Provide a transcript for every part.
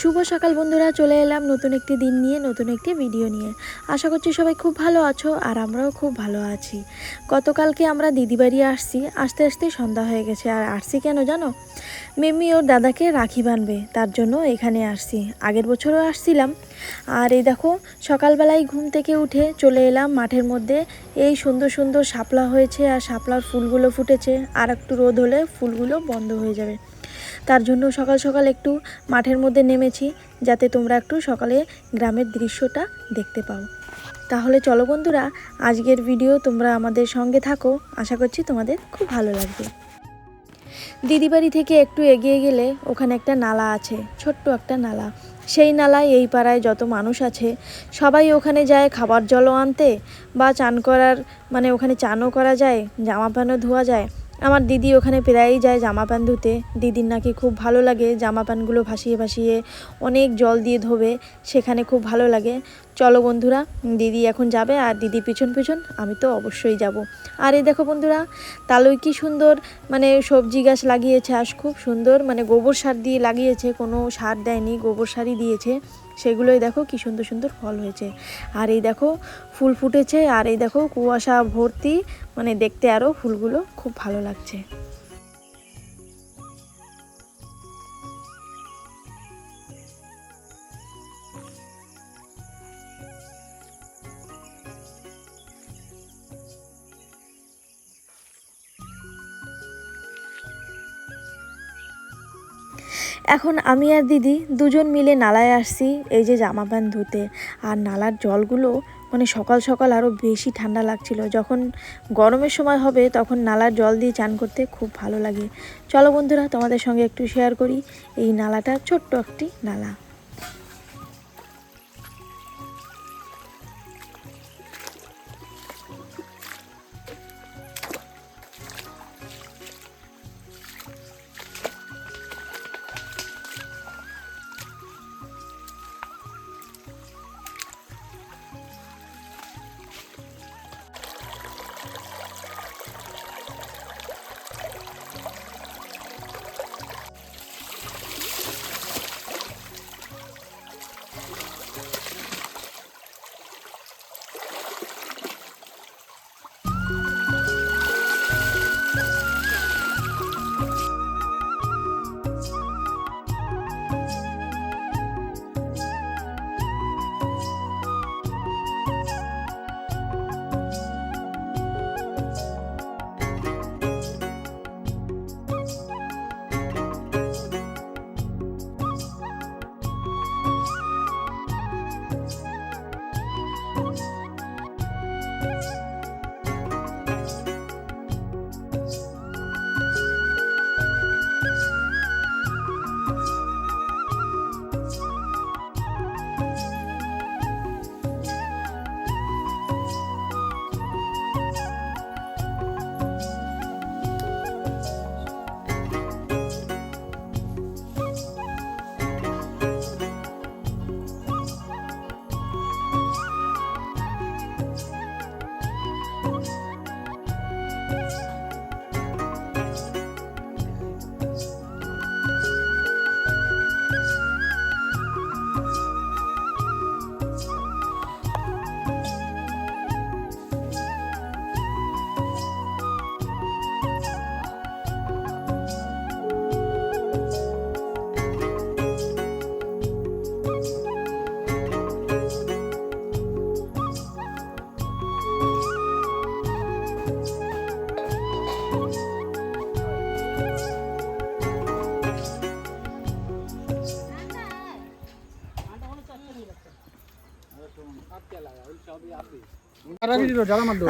শুভ সকাল বন্ধুরা, চলে এলাম নতুন একটি দিন নিয়ে, নতুন একটি ভিডিও নিয়ে। আশা করছি সবাই খুব ভালো আছো আর আমরাও খুব ভালো আছি। গতকালকে আমরা দিদি বাড়ি আসছি, আস্তে আস্তে সন্ধ্যা হয়ে গেছে। আর আসছি কেন জানো? মেম্মি ওর দাদাকে রাখি বানবে, তার জন্য এখানে আসছি। আগের বছরও আসছিলাম। আর এই দেখো, সকালবেলায় ঘুম থেকে উঠে চলে এলাম মাঠের মধ্যে। এই সুন্দর সুন্দর শাপলা হয়েছে আর শাপলার ফুলগুলো ফুটেছে। আর একটু রোদ হলে ফুলগুলো বন্ধ হয়ে যাবে। তার জন্য সকাল সকাল একটু মাঠের মধ্যে নেমেছি, যাতে তোমরা একটু সকালে গ্রামের দৃশ্যটা দেখতে পাও। তাহলে চলো বন্ধুরা, আজকের ভিডিও তোমরা আমাদের সঙ্গে থাকো। আশা করছি তোমাদের খুব ভালো লাগবে। দিদি বাড়ি থেকে একটু এগিয়ে গেলে ওখানে একটা নালা আছে, ছোট্ট একটা নালা। সেই নালায় এই পাড়ায় যত মানুষ আছে, সবাই ওখানে যায় খাবার জলও আনতে বা চান করার মানে ওখানে চানও করা যায় জামা প্যান্টও ধোয়া যায়। আমার দিদি ওখানে প্রায়ই যায় জামা প্যান্ট ধুতে। দিদির নাকি খুব ভালো লাগে জামা প্যান্টগুলো ভাসিয়ে ভাসিয়ে অনেক জল দিয়ে ধোবে, সেখানে খুব ভালো লাগে। চলো বন্ধুরা, দিদি এখন যাবে আর দিদি পিছন পিছন, আমি তো অবশ্যই যাব। আর এই দেখো বন্ধুরা, তালুই কি সুন্দর মানে সবজি গাছ লাগিয়েছে আজ, খুব সুন্দর মানে গোবর সার দিয়ে লাগিয়েছে, কোনো সার দেয়নি, গোবর সারই দিয়েছে। সেগুলোই দেখো কি সুন্দর সুন্দর ফল হয়েছে। আর এই দেখো ফুল ফুটেছে, আর এই দেখো কুয়াশা ভর্তি মানে দেখতে আরও ফুলগুলো খুব ভালো লাগছে। এখন আমি আর দিদি দুজন মিলে নালায় আসছি এই যে জামা প্যান্ট ধুতে। আর নালার জলগুলো মানে সকাল সকাল আরও বেশি ঠান্ডা লাগছিল। যখন গরমের সময় হবে তখন নালার জল দিয়ে চান করতে খুব ভালো লাগে। চলো বন্ধুরা, তোমাদের সঙ্গে একটু শেয়ার করি। এই নালাটা ছোট্ট একটি নালা।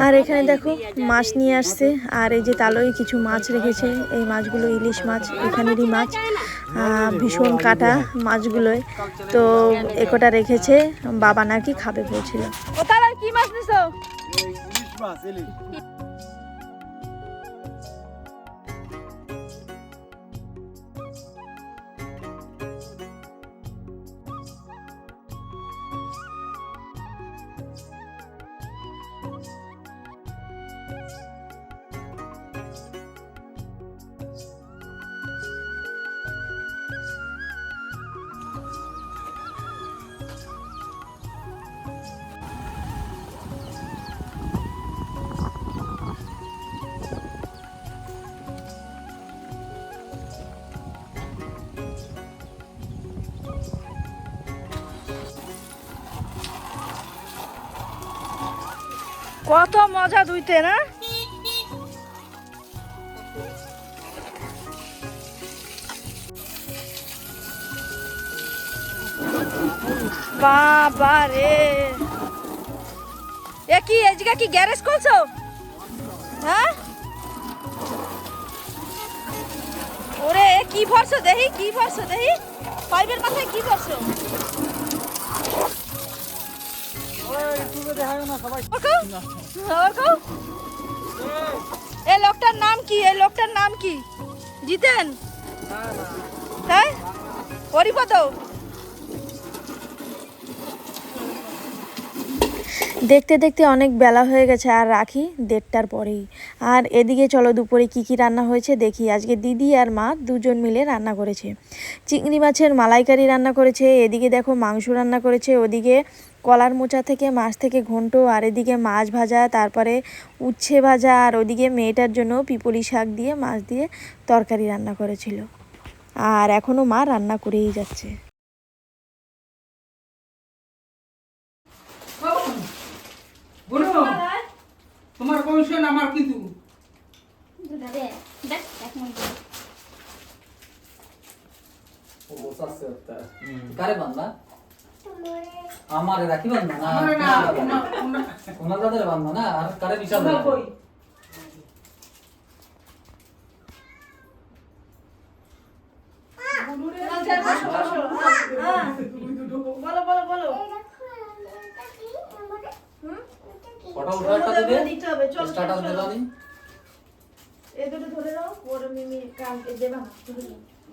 আর এখানে দেখো মাছ নিয়ে আসছে আর এই যে তালোয় কিছু মাছ রেখেছে এই মাছগুলো ইলিশ মাছ এখানেরই মাছ আহ, ভীষণ কাটা মাছগুলোয় তো একটা রেখেছে বাবা নাকি খাবে বলছিল। ও তারা কি মাছ নিছো? ইলিশ মাছ কত মজা ধুইতে না? বাবা রে। এ কি এদিকে কি গ্যারেজ করছ হ্যাঁ? ওরে কি ভরছো দেখি কি ভরছো দেখি পাইপের মাথায় কি ভরছো? ওই তুই দেখায় না সবাই। এই লোকটার নাম কি? এই লোকটার নাম কি? জিতেন? হ্যাঁ দেখতে দেখতে অনেক বেলা হয়ে গেছে আর রাখি দেড়টার পরেই। আর এদিকে চলো দুপুরে কি কি রান্না হয়েছে দেখি। আজকে দিদি আর মা দুজন মিলে রান্না করেছে। চিংড়ি মাছের মালাইকারি রান্না করেছে, এদিকে দেখো মাংস রান্না করেছে, ওদিকে কলার মোচা থেকে মাছ থেকে ঘন্ট আর এদিকে মাছ ভাজা তারপরে উচ্ছে ভাজা আর ওদিকে মেয়েটার জন্য পিপলি শাক দিয়ে মাছ দিয়ে তরকারি রান্না করেছিল। আর এখনও মা রান্না করেই যাচ্ছে। তোমার কমিশন আমার কিন্তু। কারে বান্ধা? আমারে রাখি বান্ধা না ওনার দাদের বান্ধা না আর কারে বিশাল? বলো বলো বলো ফটো উঠাটা দিবে দিতে হবে চলো স্টার্টার দিলা এই দুটো ধরে নাও ওর মিমি কালকে দেবা না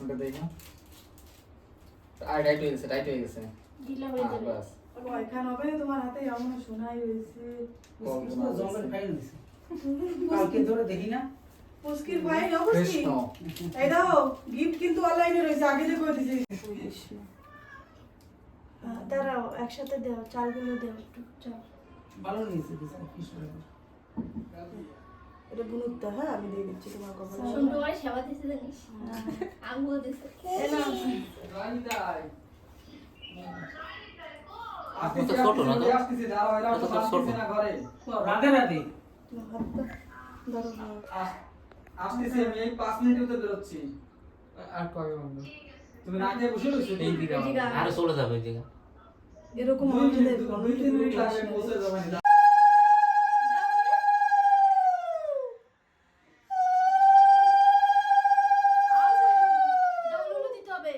ওটা দেখো আর টাইট হয়ে গেছে টাইট হয়ে গেছে। হ্যাঁ, বাস। বাবা, হবে? তোমার হাতে এমন সোনাই রয়েছে। কালকে ধরে দেখি না। পুস্কির ভাই না এই দাও গিফট কিন্তু অনলাইনে রয়েছে আগে করে হ্যাঁ, দাঁড়াও একসাথে দাও চালগুলো দাও একটু চাল। ভালো নিয়েছে কৃষ্ণ। এটা হ্যাঁ? আমি দিয়ে দিচ্ছি তোমার কপালে সুন্দর সেবা দিছে জানিস? আঙ্গুল দিছে। আপনি তো ছোট না তো? তো ছোট? রাধে রাধে ধরো ধরো। আসতেছি আমি এই 5 মিনিটের ভিতরে বেরোচ্ছি। আর কবে বন্ধু? তুমি না খেয়ে বসে রয়েছো? এই দিকে আরে চলে যাবে এই দিকে। এরকম আমাদের দুই তিন মিনিট লাগবে পৌঁছে যাবেন ডাউনলোড দিতে হবে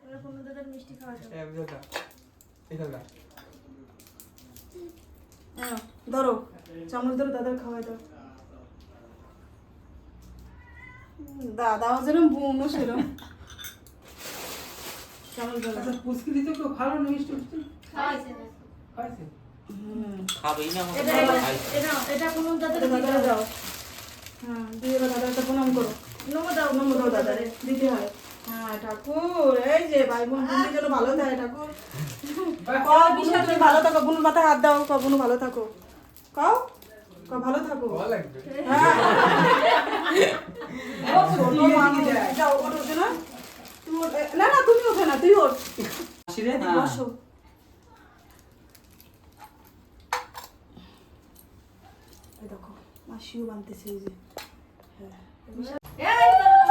ওরা কোনো দাদার মিষ্টি খাওয়া যাবে এই ভিডিওটা এই দাদা হ্যাঁ, ধরো চামচ ধরো দাদার খাওয়াই দাও। দাদাও যেরকম বুনও সেরকম কেউ ভালো না মিষ্টি মিষ্টি? খাওয়াইছে খাবেই না এটা এটা এটা কোনো দাদার দাদা দাও। হ্যাঁ দিয়ে এবার দাদাকে প্রণাম করো। নমো দাও নমো দাও দাদারে। দিতে হয়। হ্যাঁ ঠাকুর এই যে ভাই বোন তুমি যেন ভালো থাকে ঠাকুর। কও বিশাল তুমি ভালো থাকো। বুনুর মাথায় হাত দাও কও বুনু ভালো থাকো। কও? কও ভালো থাকো হ্যাঁ না না না তুমি ওঠে না তুই ওঠ বসো দেখো মাসিও বানতেছে এই যে হ্যাঁ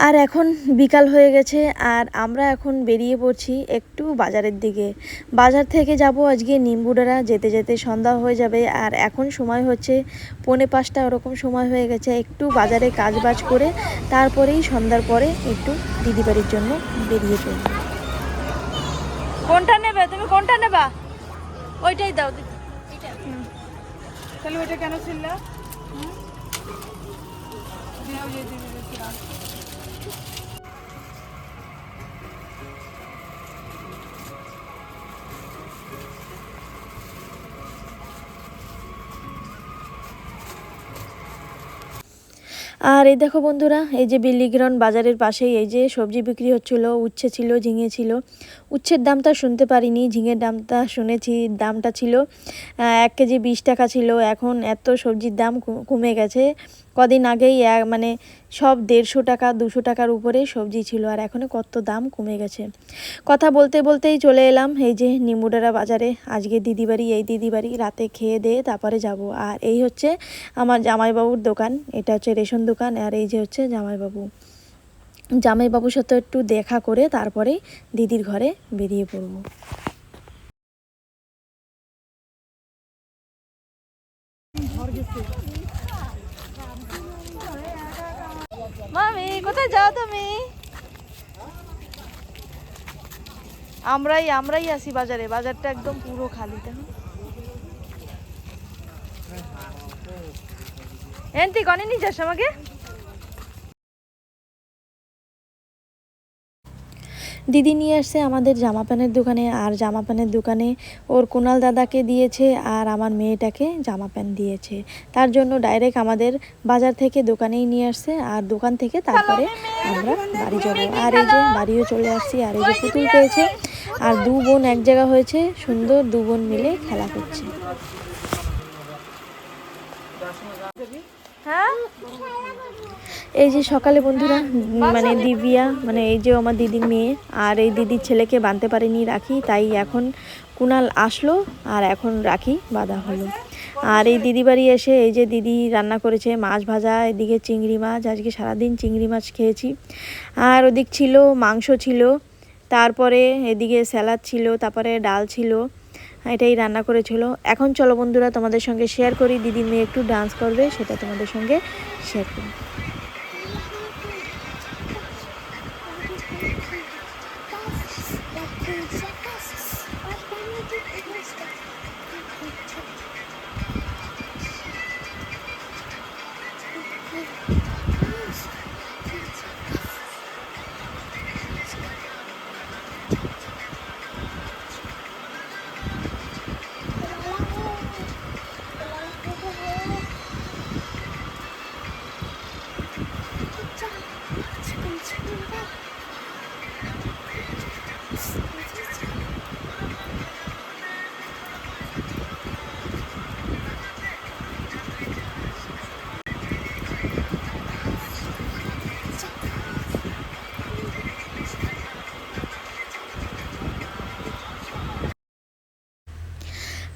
আর এখন বিকাল হয়ে গেছে আর আমরা এখন বেরিয়ে পড়ছি একটু বাজারের দিকে বাজার থেকে যাব আজকে নিম্বুডারা যেতে যেতে সন্ধ্যা হয়ে যাবে আর এখন সময় হচ্ছে পৌনে পাঁচটা ওরকম সময় হয়ে গেছে একটু বাজারে কাজ বাজ করে তারপরেই সন্ধ্যার পরে একটু দিদি বাড়ির জন্য বেরিয়ে পড়ব কোনটা নেবে তুমি কোনটা নেবা ওইটাই দাও তাহলে ওইটা কেন ছিল আর এই দেখো বন্ধুরা, এই যে বিল্লিগ্রাউন্ড বাজারের পাশেই এই যে সবজি বিক্রি হচ্ছিল, উচ্ছে ছিল, ঝিঙে ছিল। উচ্ছের দামটা শুনতে পারিনি, ঝিঙের দামটা শুনেছি, দামটা ছিল এক কেজি বিশ টাকা ছিল। এখন এত সবজির দাম কমে গেছে। কদিন আগেই মানে সব দেড়শো টাকা, দুশো টাকার উপরে সবজি ছিল আর এখন কত দাম কমে গেছে। কথা বলতে বলতেই চলে এলাম, এই যে নিমুডারা বাজারে। আজকে দিদি বাড়ি এই দিদি বাড়ি রাতে খেয়ে দিয়ে তারপরে যাব। আর এই হচ্ছে আমার জামাইবাবুর দোকান, এটা হচ্ছে রেশন দোকান আর এই যে হচ্ছে জামাইবাবু। জামাইবাবুর সাথে একটু দেখা করে তারপরে দিদির ঘরে বেরিয়ে পড়ব। মামি, কোথায় যাও তুমি? আমরাই আমরাই আসি বাজারে। বাজারটা একদম পুরো খালি দেখো এনতি কনে নিয়ে যাস আমাকে? দিদি নিয়ে আসছে আমাদের জামা প্যান্টের দোকানে আর জামা প্যান্টের দোকানে ওর কুনাল দাদাকে দিয়েছে আর আমার মেয়েটাকে জামা প্যান্ট দিয়েছে। তার জন্য ডাইরেক্ট আমাদের বাজার থেকে দোকানেই নিয়ে আসছে আর দোকান থেকে তারপরে আমরা বাড়ি যাব আর এই যে বাড়িও চলে আসছি আর এই যে পুতুল পেয়েছে। আর দু বোন এক জায়গা হয়েছে সুন্দর দু বোন মিলে খেলা করছে। এই যে সকালে বন্ধুরা মানে দিবিয়া মানে এই যে আমার দিদির মেয়ে আর এই দিদির ছেলেকে বাঁধতে পারিনি রাখি তাই এখন কুনাল আসলো আর এখন রাখি বাঁধা হলো। আর এই দিদি বাড়ি এসে এই যে দিদি রান্না করেছে মাছ ভাজা এদিকে চিংড়ি মাছ আজকে সারাদিন চিংড়ি মাছ খেয়েছি। আর ওদিক ছিল মাংস ছিল তারপরে এদিকে স্যালাদ ছিল তারপরে ডাল ছিল এটাই রান্না করেছিল। এখন চলো বন্ধুরা তোমাদের সঙ্গে শেয়ার করি। দিদি মেয়ে একটু ডান্স করবে, সেটা তোমাদের সঙ্গে শেয়ার করি।